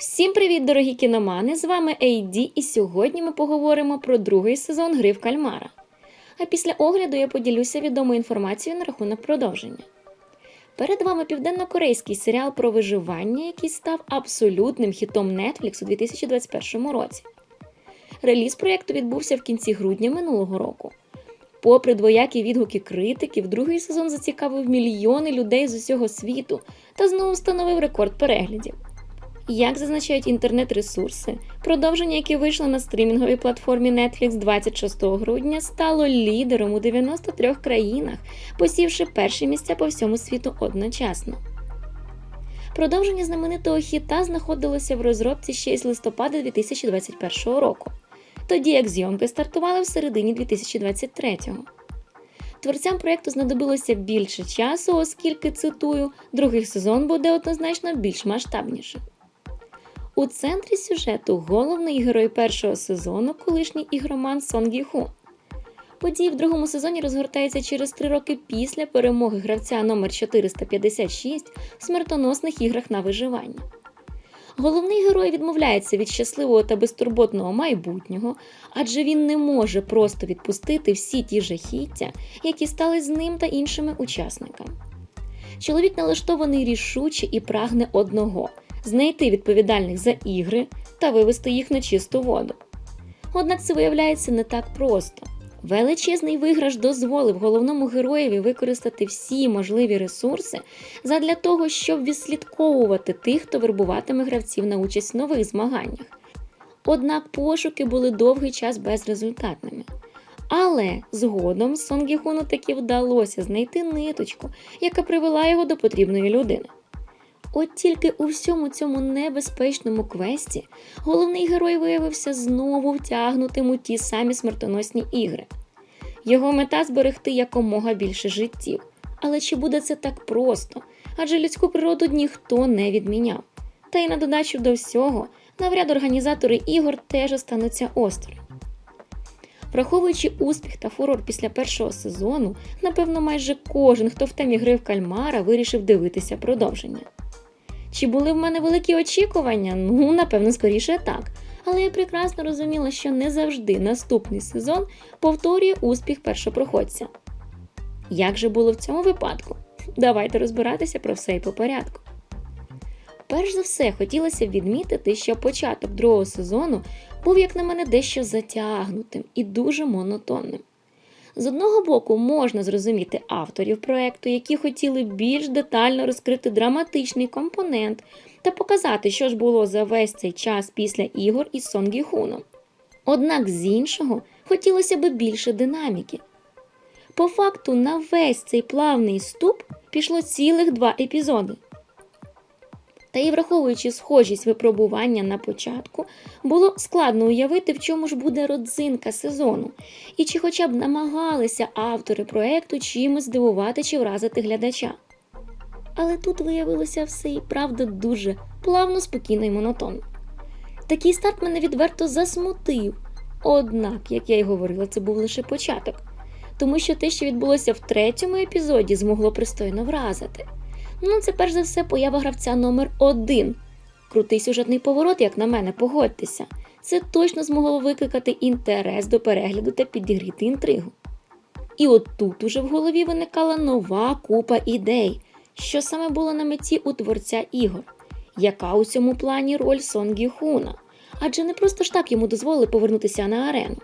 Всім привіт, дорогі кіномани! З вами AD, і сьогодні ми поговоримо про другий сезон гри в кальмара. А після огляду я поділюся відомою інформацією на рахунок продовження. Перед вами південно-корейський серіал про виживання, який став абсолютним хітом Netflix у 2021 році. Реліз проєкту відбувся в кінці грудня минулого року. Попри двоякі відгуки критиків, другий сезон зацікавив мільйони людей з усього світу та знову встановив рекорд переглядів. Як зазначають інтернет-ресурси, продовження, яке вийшло на стрімінговій платформі Netflix 26 грудня, стало лідером у 93 країнах, посівши перші місця по всьому світу одночасно. Продовження знаменитого хіта знаходилося в розробці ще з листопада 2021 року, тоді як зйомки стартували в середині 2023-го. Творцям проєкту знадобилося більше часу, оскільки, цитую, другий сезон буде однозначно більш масштабнішим. У центрі сюжету головний герой першого сезону, колишній ігроман Сон Гі Ху. Події в другому сезоні розгортаються через три роки після перемоги гравця номер 456 в смертоносних іграх на виживання. Головний герой відмовляється від щасливого та безтурботного майбутнього, адже він не може просто відпустити всі ті жахіття, які стали з ним та іншими учасниками. Чоловік налаштований рішуче і прагне одного знайти відповідальних за ігри та вивести їх на чисту воду. Однак це виявляється не так просто. Величезний виграш дозволив головному героєві використати всі можливі ресурси задля того, щоб відслідковувати тих, хто вербуватиме гравців на участь в нових змаганнях. Однак пошуки були довгий час безрезультатними. Але згодом Сонгіхуну таки вдалося знайти ниточку, яка привела його до потрібної людини. От тільки у всьому цьому небезпечному квесті головний герой виявився знову втягнутим у ті самі смертоносні ігри. Його мета зберегти якомога більше життів. Але чи буде це так просто? Адже людську природу ніхто не відміняв. Та й на додачу до всього, навряд організатори ігор теж остануться осторонь. Враховуючи успіх та фурор після першого сезону, напевно, майже кожен, хто в темі гри в кальмара, вирішив дивитися продовження. Чи були в мене великі очікування? Ну, напевно, скоріше так. Але я прекрасно розуміла, що не завжди наступний сезон повторює успіх першопроходця. Як же було в цьому випадку? Давайте розбиратися про все і по порядку. Перш за все, хотілося відмітити, що початок другого сезону був, як на мене, дещо затягнутим і дуже монотонним. З одного боку, можна зрозуміти авторів проекту, які хотіли більш детально розкрити драматичний компонент та показати, що ж було за весь цей час після ігор із Сонгі Хуном. Однак з іншого хотілося б більше динаміки. По факту, на весь цей плавний ступ пішло цілих два епізоди. Та і враховуючи схожість випробування на початку, було складно уявити, в чому ж буде родзинка сезону, і чи хоча б намагалися автори проекту чимось здивувати чи вразити глядача. Але тут виявилося все і правда дуже плавно, спокійно і монотонно. Такий старт мене відверто засмутив. Однак, як я й говорила, це був лише початок, тому що те, що відбулося в третьому епізоді, змогло пристойно вразити. Ну, це перш за все поява гравця номер один. Крутий сюжетний поворот, як на мене, погодьтеся. Це точно змогло викликати інтерес до перегляду та підігріти інтригу. І от тут уже в голові виникала нова купа ідей, що саме було на меті у творця ігор, яка у цьому плані роль Сонгі Хуна, адже не просто ж так йому дозволили повернутися на арену.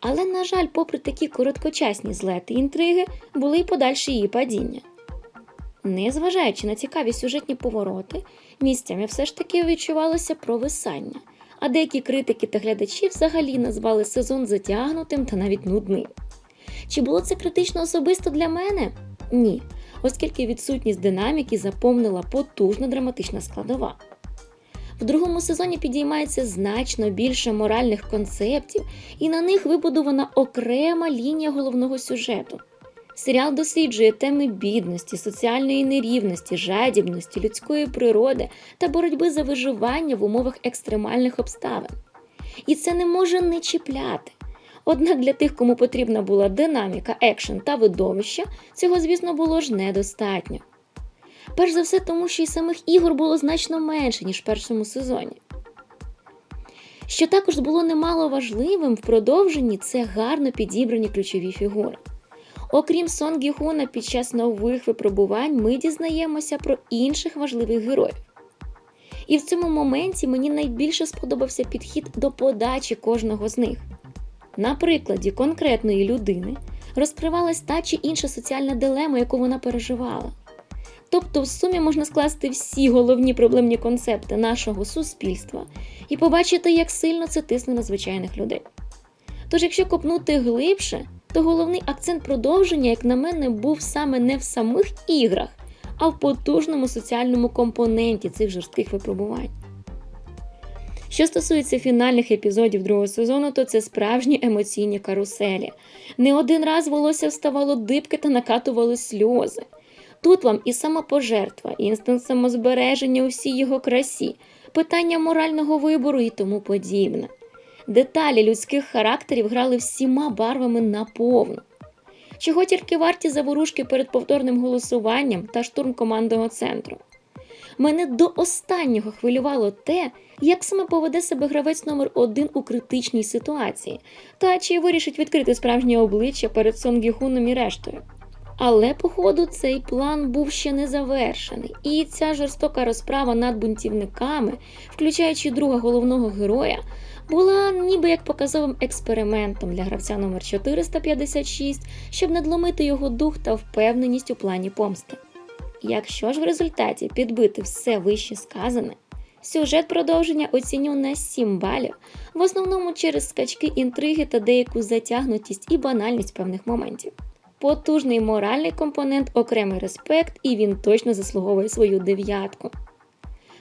Але, на жаль, попри такі короткочасні злети інтриги, були й подальші її падіння. Незважаючи на цікаві сюжетні повороти, місцями все ж таки відчувалося провисання, а деякі критики та глядачі взагалі назвали сезон затягнутим та навіть нудним. Чи було це критично особисто для мене? Ні, оскільки відсутність динаміки заповнила потужна драматична складова. В другому сезоні підіймається значно більше моральних концептів, і на них вибудована окрема лінія головного сюжету. Серіал досліджує теми бідності, соціальної нерівності, жадібності, людської природи та боротьби за виживання в умовах екстремальних обставин. І це не може не чіпляти. Однак для тих, кому потрібна була динаміка, екшен та видовище, цього, звісно, було ж недостатньо. Перш за все, тому що і самих ігор було значно менше, ніж в першому сезоні. Що також було немало важливим в продовженні це гарно підібрані ключові фігури. Окрім Сон під час нових випробувань ми дізнаємося про інших важливих героїв. І в цьому моменті мені найбільше сподобався підхід до подачі кожного з них. На прикладі конкретної людини розкривалась та чи інша соціальна дилема, яку вона переживала. Тобто, в сумі можна скласти всі головні проблемні концепти нашого суспільства і побачити, як сильно це тисне на звичайних людей. Тож, якщо копнути глибше, то головний акцент продовження, як на мене, був саме не в самих іграх, а в потужному соціальному компоненті цих жорстких випробувань. Що стосується фінальних епізодів другого сезону, то це справжні емоційні каруселі. Не один раз волосся вставало дибки та накатували сльози. Тут вам і самопожертва, і інстинкт самозбереження у всій його красі, питання морального вибору і тому подібне. Деталі людських характерів грали всіма барвами наповну. Чого тільки варті заворушки перед повторним голосуванням та штурм командного центру. Мене до останнього хвилювало те, як саме поведе себе гравець номер один у критичній ситуації, та чи вирішить відкрити справжнє обличчя перед Сонгіхуном і рештою. Але, походу, цей план був ще не завершений, і ця жорстока розправа над бунтівниками, включаючи друга головного героя, була ніби як показовим експериментом для гравця номер 456, щоб надломити його дух та впевненість у плані помсти. Якщо ж в результаті підбити все вище сказане, сюжет продовження оціню на 7 балів, в основному через скачки інтриги та деяку затягнутість і банальність певних моментів. Потужний моральний компонент, окремий респект, і він точно заслуговує свою дев'ятку.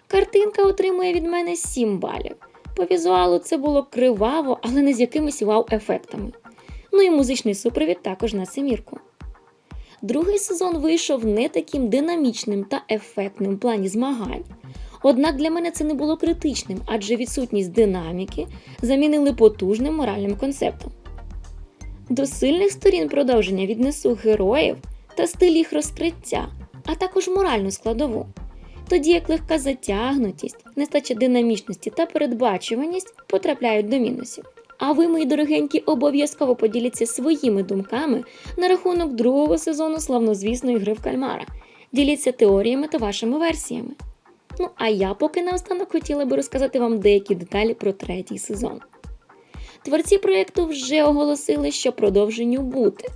Картинка отримує від мене 7 балів. По візуалу це було криваво, але не з якимись вау-ефектами. Ну і музичний супровід також на семірку. Другий сезон вийшов не таким динамічним та ефектним в плані змагань. Однак для мене це не було критичним, адже відсутність динаміки замінили потужним моральним концептом. До сильних сторін продовження віднесу героїв та стиль їх розкриття, а також моральну складову. Тоді як легка затягнутість, нестача динамічності та передбачуваність потрапляють до мінусів. А ви, мої дорогенькі, обов'язково поділіться своїми думками на рахунок другого сезону славнозвісної гри в кальмара. Діліться теоріями та вашими версіями. Ну а я поки наостанок хотіла би розказати вам деякі деталі про третій сезон. Творці проєкту вже оголосили, що продовженню бути.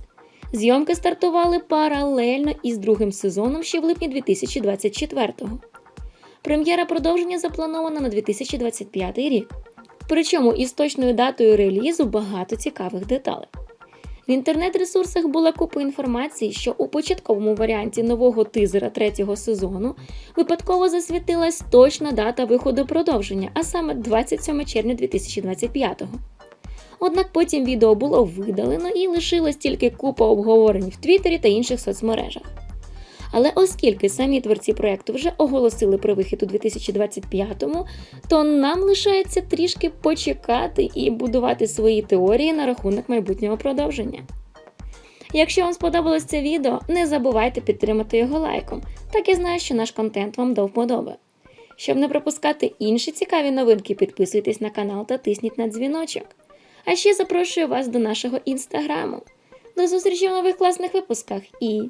Зйомки стартували паралельно із другим сезоном ще в липні 2024-го. Прем'єра продовження запланована на 2025 рік. Причому із точною датою релізу багато цікавих деталей. В інтернет-ресурсах була купа інформації, що у початковому варіанті нового тизера третього сезону випадково засвітилась точна дата виходу продовження, а саме 27 червня 2025-го. Однак потім відео було видалено і лишилась тільки купа обговорень в Твіттері та інших соцмережах. Але оскільки самі творці проєкту вже оголосили про вихід у 2025-му, то нам лишається трішки почекати і будувати свої теорії на рахунок майбутнього продовження. Якщо вам сподобалось це відео, не забувайте підтримати його лайком, так я знаю, що наш контент вам до вподоби. Щоб не пропускати інші цікаві новинки, підписуйтесь на канал та тисніть на дзвіночок. А ще запрошую вас до нашого інстаграму. До зустрічі в нових класних випусках і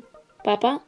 па-па!